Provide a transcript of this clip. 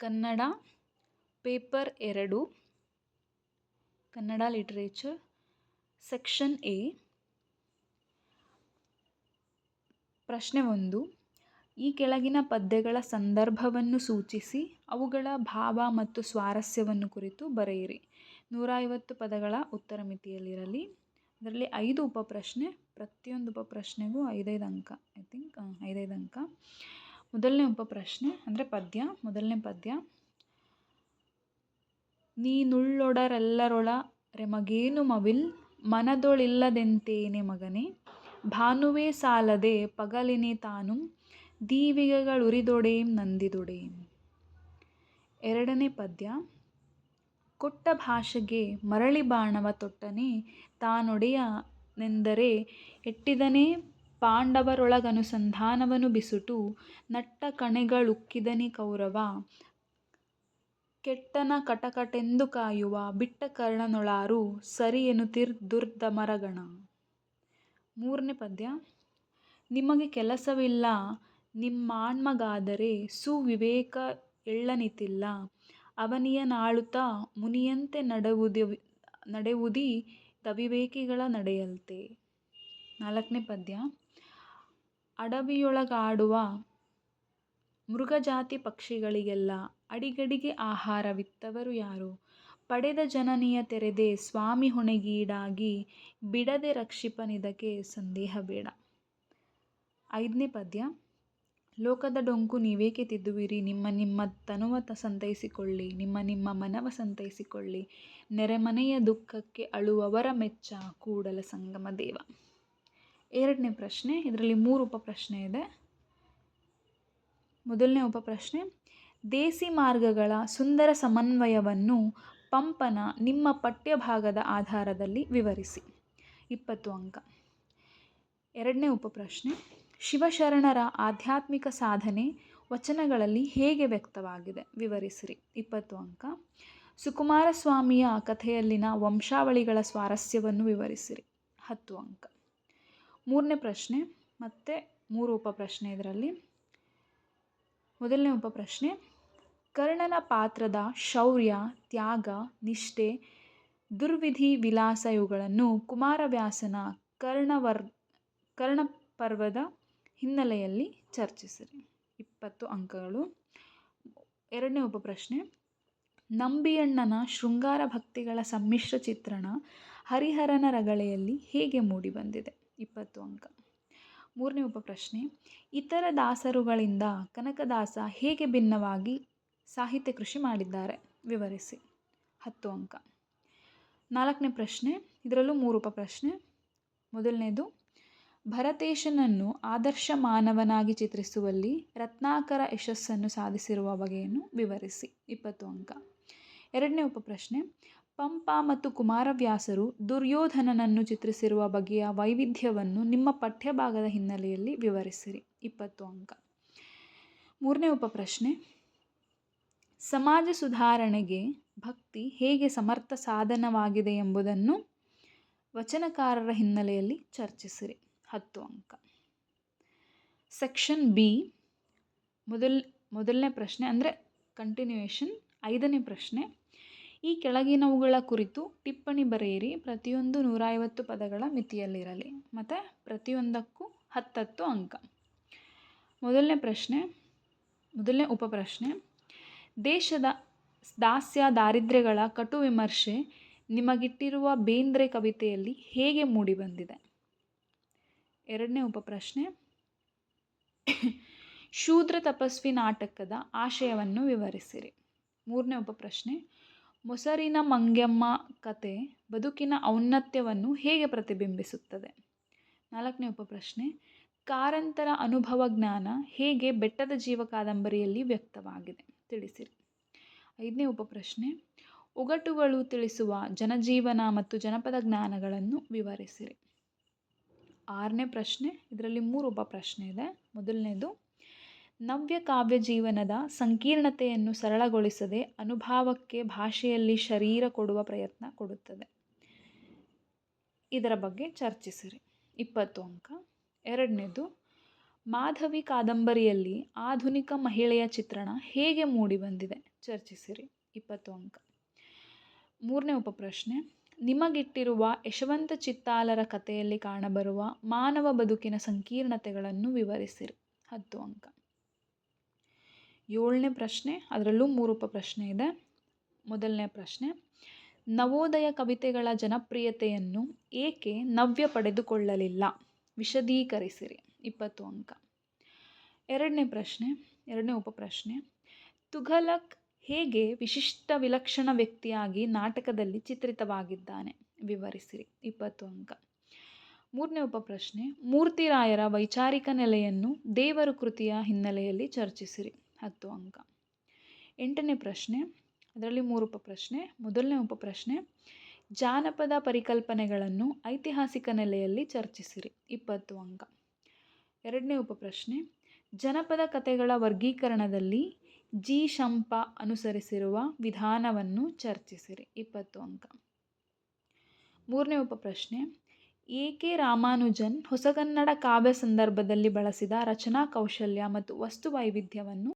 Kannada paper ಎರಡು, Kannada literature section A. ಪ್ರಶ್ನೆ ಒಂದು, ಈ ಕೆಳಗಿನ ಪದ್ಯಗಳ ಸಂದರ್ಭವನ್ನು ಸೂಚಿಸಿ, ಅವುಗಳ ಭಾವ ಮತ್ತು ಸ್ವಾರಸ್ಯವನ್ನು ಕುರಿತು ಬರೆಯಿರಿ. ನೂರ ಐವತ್ತು ಪದಗಳ ಉತ್ತರ ಮಿತಿಯಲ್ಲಿರಲಿ. ಅದರಲ್ಲಿ ಐದು ಉಪಪ್ರಶ್ನೆ, ಪ್ರತಿಯೊಂದು ಉಪಪ್ರಶ್ನೆಗೂ ಐದೈದು ಅಂಕ ಐ ಥಿಂಕ್ ಐದೈದು ಅಂಕ. ಮೊದಲನೇ ಉಪಪ್ರಶ್ನೆ ಅಂದರೆ ಪದ್ಯ, ಮೊದಲನೇ ಪದ್ಯ. ನೀನುಳ್ಳೊಡರೆಲ್ಲರೊಳ ರೆಮಗೇನು ಮವಿಲ್? ಮನದೊಳಿಲ್ಲದೆಂತೇನೆ ಮಗನೇ? ಭಾನುವೇ ಸಾಲದೆ ಪಗಲಿನೆ ತಾನು? ದೀವಿಗೆಗಳುರಿದೊಡೇಂ ನಂದಿದೊಡೇಂ? ಎರಡನೇ ಪದ್ಯ. ಕೊಟ್ಟ ಭಾಷೆಗೆ ಮರಳಿ ಬಾಣವ ತೊಟ್ಟನೆ, ತಾನೊಡೆಯನೆಂದರೆ ಎಟ್ಟಿದನೇ ಪಾಂಡವರೊಳಗನುಸಂಧಾನವನು ಬಿಸುಟು, ನಟ್ಟ ಕಣೆಗಳುಕ್ಕಿದನಿ ಕೌರವ. ಕೆಟ್ಟನ ಕಟಕಟೆಂದು ಕಾಯುವ ಬಿಟ್ಟ ಕರ್ಣನೊಳಾರು ಸರಿ ಎನ್ನುತ್ತಿರ್ ದುರ್ದಮರಗಣ. ಮೂರನೇ ಪದ್ಯ. ನಿಮಗೆ ಕೆಲಸವಿಲ್ಲ, ನಿಮ್ಮಾಣ್ಮಗಾದರೆ ಸುವಿವೇಕ ಎಳ್ಳನಿತಿಲ್ಲ. ಅವನಿಯನಾಳುತ್ತ ಮುನಿಯಂತೆ ನಡೆವುದಿ ನಡೆವುದಿ ದವಿವೇಕಿಗಳ ನಡೆಯಲ್ತೆ. ನಾಲ್ಕನೇ ಪದ್ಯ. ಅಡವಿಯೊಳಗಾಡುವ ಮೃಗಜಾತಿ ಪಕ್ಷಿಗಳಿಗೆಲ್ಲ ಅಡಿಗಡಿಗೆ ಆಹಾರವಿತ್ತವರು ಯಾರು? ಪಡೆದ ಜನನಿಯ ತೆರೆದೆ ಸ್ವಾಮಿ ಹೊಣೆಗೀಡಾಗಿ ಬಿಡದೆ ರಕ್ಷಿಪನಿದಕ್ಕೆ ಸಂದೇಹ ಬೇಡ ಐದನೇ ಪದ್ಯ. ಲೋಕದ ಡೊಂಕು ನೀವೇಕೆ ತಿದ್ದುವಿರಿ? ನಿಮ್ಮ ನಿಮ್ಮ ತನುವ ಸಂತೈಸಿಕೊಳ್ಳಿ, ನಿಮ್ಮ ನಿಮ್ಮ ಮನವ ಸಂತೈಸಿಕೊಳ್ಳಿ. ನೆರೆಮನೆಯ ದುಃಖಕ್ಕೆ ಅಳುವವರ ಮೆಚ್ಚ, ಕೂಡಲ ಸಂಗಮ ದೇವ. ಎರಡನೇ ಪ್ರಶ್ನೆ, ಇದರಲ್ಲಿ ಮೂರು ಉಪಪ್ರಶ್ನೆ ಇದೆ. ಮೊದಲನೇ ಉಪಪ್ರಶ್ನೆ ದೇಸಿ ಮಾರ್ಗಗಳ ಸುಂದರ ಸಮನ್ವಯವನ್ನು ಪಂಪನ ನಿಮ್ಮ ಪಠ್ಯಭಾಗದ ಆಧಾರದಲ್ಲಿ ವಿವರಿಸಿ. ಇಪ್ಪತ್ತು ಅಂಕ. ಎರಡನೇ ಉಪಪ್ರಶ್ನೆ ಶಿವಶರಣರ ಆಧ್ಯಾತ್ಮಿಕ ಸಾಧನೆ ವಚನಗಳಲ್ಲಿ ಹೇಗೆ ವ್ಯಕ್ತವಾಗಿದೆ? ವಿವರಿಸಿರಿ. ಇಪ್ಪತ್ತು ಅಂಕ. ಸುಕುಮಾರ ಸ್ವಾಮಿಯ ಕಥೆಯಲ್ಲಿನ ವಂಶಾವಳಿಗಳ ಸ್ವಾರಸ್ಯವನ್ನು ವಿವರಿಸಿರಿ. ಹತ್ತು ಅಂಕ. ಮೂರನೇ ಪ್ರಶ್ನೆ ಮತ್ತು ಮೂರು ಉಪಪ್ರಶ್ನೆ ಇದರಲ್ಲಿ. ಮೊದಲನೇ ಉಪಪ್ರಶ್ನೆ, ಕರ್ಣನ ಪಾತ್ರದ ಶೌರ್ಯ, ತ್ಯಾಗ, ನಿಷ್ಠೆ, ದುರ್ವಿಧಿ ವಿಲಾಸ ಇವುಗಳನ್ನು ಕುಮಾರವ್ಯಾಸನ ಕರ್ಣವರ್, ಕರ್ಣಪರ್ವದ ಹಿನ್ನೆಲೆಯಲ್ಲಿ ಚರ್ಚಿಸಿರಿ. ಇಪ್ಪತ್ತು ಅಂಕಗಳು. ಎರಡನೇ ಉಪಪ್ರಶ್ನೆ, ನಂಬಿಯಣ್ಣನ ಶೃಂಗಾರ ಭಕ್ತಿಗಳ ಸಮ್ಮಿಶ್ರ ಚಿತ್ರಣ ಹರಿಹರನ ರಗಳೆಯಲ್ಲಿ ಹೇಗೆ ಮೂಡಿಬಂದಿದೆ? ಇಪ್ಪತ್ತು ಅಂಕ. ಮೂರನೇ ಉಪಪ್ರಶ್ನೆ. ಇತರ ದಾಸರುಗಳಿಂದ ಕನಕದಾಸ ಹೇಗೆ ಭಿನ್ನವಾಗಿ ಸಾಹಿತ್ಯ ಕೃಷಿ ಮಾಡಿದ್ದಾರೆ? ವಿವರಿಸಿ. ಹತ್ತು ಅಂಕ. ನಾಲ್ಕನೇ ಪ್ರಶ್ನೆ. ಇದರಲ್ಲೂ ಮೂರು ಉಪಪ್ರಶ್ನೆ. ಮೊದಲನೇದು. ಭರತೇಶನನ್ನು ಆದರ್ಶ ಮಾನವನಾಗಿ ಚಿತ್ರಿಸುವಲ್ಲಿ ರತ್ನಾಕರ ಯಶಸ್ಸನ್ನು ಸಾಧಿಸಿರುವ ಬಗೆಯನ್ನು ವಿವರಿಸಿ. ಇಪ್ಪತ್ತು ಅಂಕ. ಎರಡನೇ ಉಪಪ್ರಶ್ನೆ. ಪಂಪ ಮತ್ತು ಕುಮಾರವ್ಯಾಸರು ದುರ್ಯೋಧನನನ್ನು ಚಿತ್ರಿಸಿರುವ ಬಗೆಯ ವೈವಿಧ್ಯವನ್ನು ನಿಮ್ಮ ಪಠ್ಯಭಾಗದ ಹಿನ್ನೆಲೆಯಲ್ಲಿ ವಿವರಿಸಿರಿ. ಇಪ್ಪತ್ತು ಅಂಕ. ಮೂರನೇ ಉಪಪ್ರಶ್ನೆ. ಸಮಾಜ ಸುಧಾರಣೆಗೆ ಭಕ್ತಿ ಹೇಗೆ ಸಮರ್ಥ ಸಾಧನವಾಗಿದೆ ಎಂಬುದನ್ನು ವಚನಕಾರರ ಹಿನ್ನೆಲೆಯಲ್ಲಿ ಚರ್ಚಿಸಿರಿ. ಹತ್ತು ಅಂಕ. ಸೆಕ್ಷನ್ ಬಿ ಮೊದಲ್, ಮೊದಲನೇ ಪ್ರಶ್ನೆ ಅಂದರೆ ಕಂಟಿನ್ಯೂಯೇಷನ್ ಐದನೇ ಪ್ರಶ್ನೆ. ಈ ಕೆಳಗಿನವುಗಳ ಕುರಿತು ಟಿಪ್ಪಣಿ ಬರೆಯಿರಿ. ಪ್ರತಿಯೊಂದು ನೂರ ಐವತ್ತು ಪದಗಳ ಮಿತಿಯಲ್ಲಿರಲಿ. ಮತ್ತು ಪ್ರತಿಯೊಂದಕ್ಕೂ ಹತ್ತತ್ತು ಅಂಕ. ಮೊದಲನೇ ಪ್ರಶ್ನೆ, ಮೊದಲನೇ ಉಪಪ್ರಶ್ನೆ. ದೇಶದ ದಾಸ್ಯ ದಾರಿದ್ರ್ಯಗಳ ಕಟು ವಿಮರ್ಶೆ ನಿಮಗಿಟ್ಟಿರುವ ಬೇಂದ್ರೆ ಕವಿತೆಯಲ್ಲಿ ಹೇಗೆ ಮೂಡಿಬಂದಿದೆ? ಎರಡನೇ ಉಪಪ್ರಶ್ನೆ. ಶೂದ್ರ ತಪಸ್ವಿ ನಾಟಕದ ಆಶಯವನ್ನು ವಿವರಿಸಿರಿ. ಮೂರನೇ ಉಪಪ್ರಶ್ನೆ. ಮೊಸರಿನ ಮಂಗ್ಯಮ್ಮ ಕತೆ ಬದುಕಿನ ಔನ್ನತ್ಯವನ್ನು ಹೇಗೆ ಪ್ರತಿಬಿಂಬಿಸುತ್ತದೆ? ನಾಲ್ಕನೇ ಉಪಪ್ರಶ್ನೆ, ಕಾರಂತರ ಅನುಭವ ಜ್ಞಾನ ಹೇಗೆ ಬೆಟ್ಟದ ಜೀವ ಕಾದಂಬರಿಯಲ್ಲಿ ವ್ಯಕ್ತವಾಗಿದೆ? ತಿಳಿಸಿರಿ. ಐದನೇ ಉಪಪ್ರಶ್ನೆ ಒಗಟುಗಳು ತಿಳಿಸುವ ಜನಜೀವನ ಮತ್ತು ಜನಪದ ಜ್ಞಾನಗಳನ್ನು ವಿವರಿಸಿರಿ. ಆರನೇ ಪ್ರಶ್ನೆ, ಇದರಲ್ಲಿ ಮೂರು ಉಪಪ್ರಶ್ನೆ ಇದೆ. ಮೊದಲನೇದು ನವ್ಯ ಕಾವ್ಯ ಜೀವನದ ಸಂಕೀರ್ಣತೆಯನ್ನು ಸರಳಗೊಳಿಸದೆ ಅನುಭಾವಕ್ಕೆ ಭಾಷೆಯಲ್ಲಿ ಶರೀರ ಕೊಡುವ ಪ್ರಯತ್ನ ಕೊಡುತ್ತದೆ. ಇದರ ಬಗ್ಗೆ ಚರ್ಚಿಸಿರಿ. ಇಪ್ಪತ್ತು ಅಂಕ. ಎರಡನೇದು, ಮಾಧವಿ ಕಾದಂಬರಿಯಲ್ಲಿ ಆಧುನಿಕ ಮಹಿಳೆಯ ಚಿತ್ರಣ ಹೇಗೆ ಮೂಡಿಬಂದಿದೆ ಚರ್ಚಿಸಿರಿ. ಇಪ್ಪತ್ತು ಅಂಕ. ಮೂರನೇ ಉಪಪ್ರಶ್ನೆ, ನಿಮಗಿಟ್ಟಿರುವ ಯಶವಂತ ಚಿತ್ತಾಲರ ಕಥೆಯಲ್ಲಿ ಕಾಣಬರುವ ಮಾನವ ಬದುಕಿನ ಸಂಕೀರ್ಣತೆಗಳನ್ನು ವಿವರಿಸಿರಿ. ಹತ್ತು ಅಂಕ. ಏಳನೇ ಪ್ರಶ್ನೆ, ಅದರಲ್ಲೂ ಮೂರು ಉಪಪ್ರಶ್ನೆ ಇದೆ. ಮೊದಲನೇ ಪ್ರಶ್ನೆ, ನವೋದಯ ಕವಿತೆಗಳ ಜನಪ್ರಿಯತೆಯನ್ನು ಏಕೆ ನವ್ಯ ಪಡೆದುಕೊಳ್ಳಲಿಲ್ಲ? ವಿಶದೀಕರಿಸಿರಿ. ಇಪ್ಪತ್ತು ಅಂಕ. ಎರಡನೇ ಪ್ರಶ್ನೆ, ಎರಡನೇ ಉಪಪ್ರಶ್ನೆ ತುಘಲಕ್ ಹೇಗೆ ವಿಶಿಷ್ಟ ವಿಲಕ್ಷಣ ವ್ಯಕ್ತಿಯಾಗಿ ನಾಟಕದಲ್ಲಿ ಚಿತ್ರಿತವಾಗಿದ್ದಾನೆ? ವಿವರಿಸಿರಿ. ಇಪ್ಪತ್ತು ಅಂಕ. ಮೂರನೇ ಉಪಪ್ರಶ್ನೆ ಮೂರ್ತಿರಾಯರ ವೈಚಾರಿಕ ನೆಲೆಯನ್ನು ದೇವರು ಕೃತಿಯ ಹಿನ್ನೆಲೆಯಲ್ಲಿ ಚರ್ಚಿಸಿರಿ. ಹತ್ತು ಅಂಕ. ಎಂಟನೇ ಪ್ರಶ್ನೆ, ಅದರಲ್ಲಿ ಮೂರು ಉಪಪ್ರಶ್ನೆ ಮೊದಲನೇ ಉಪಪ್ರಶ್ನೆ ಜಾನಪದ ಪರಿಕಲ್ಪನೆಗಳನ್ನು ಐತಿಹಾಸಿಕ ನೆಲೆಯಲ್ಲಿ ಚರ್ಚಿಸಿರಿ. ಇಪ್ಪತ್ತು ಅಂಕ. ಎರಡನೇ ಉಪಪ್ರಶ್ನೆ ಜನಪದ ಕಥೆಗಳ ವರ್ಗೀಕರಣದಲ್ಲಿ ಜಿ ಶಂಪ ಅನುಸರಿಸಿರುವ ವಿಧಾನವನ್ನು ಚರ್ಚಿಸಿರಿ. ಇಪ್ಪತ್ತು ಅಂಕ. ಮೂರನೇ ಉಪಪ್ರಶ್ನೆ ಎ ಕೆ ರಾಮಾನುಜನ್ ಹೊಸಗನ್ನಡ ಕಾವ್ಯ ಸಂದರ್ಭದಲ್ಲಿ ಬಳಸಿದ ರಚನಾ ಕೌಶಲ್ಯ ಮತ್ತು ವಸ್ತು ವೈವಿಧ್ಯವನ್ನು